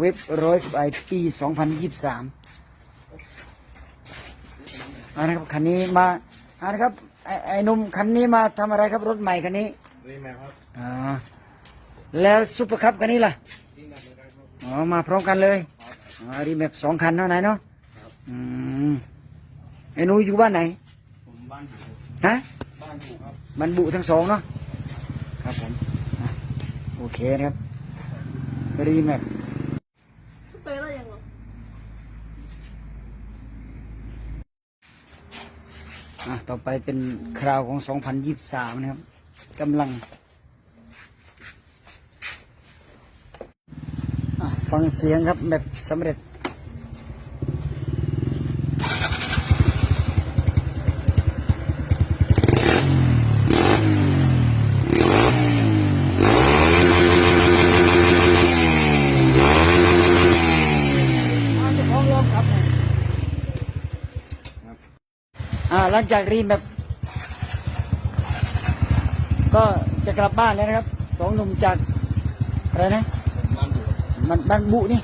เว็บร้อยสิบไอปีสองพันยี่สิบสามอานะครับคันนี้มาอานะครับไอ้ไอ้หนุ่มคันนี้มาทำอะไรครับรถใหม่คันนี้รีแมปครับอ่าแล้วซุปเปอร์คัพคันนี้ล่ะที่นั่นเลยครับอ๋อมาพร้อมกันเลยอ๋อรีแมปสองคันเท่าไหนเนาะอืมไอ้หนูอยู่บ้านไหนผมบ้านอยู่ฮะบ้านอยู่ครับมันบุทั้งสองเนาะครับผมอะโอเคนะครับ รีแมปสเปรย์อะไรยังหรออะต่อไปเป็นคราวของ 2023 นะครับกำลัง อะฟังเสียงครับแบบสำเร็จ มครับอ่าหลังจากรีมแบบ ก็จะกลับบ้านแล้วนะครับสองหนุ่มจากอะไรนะบ้านมันบ้านบุนี่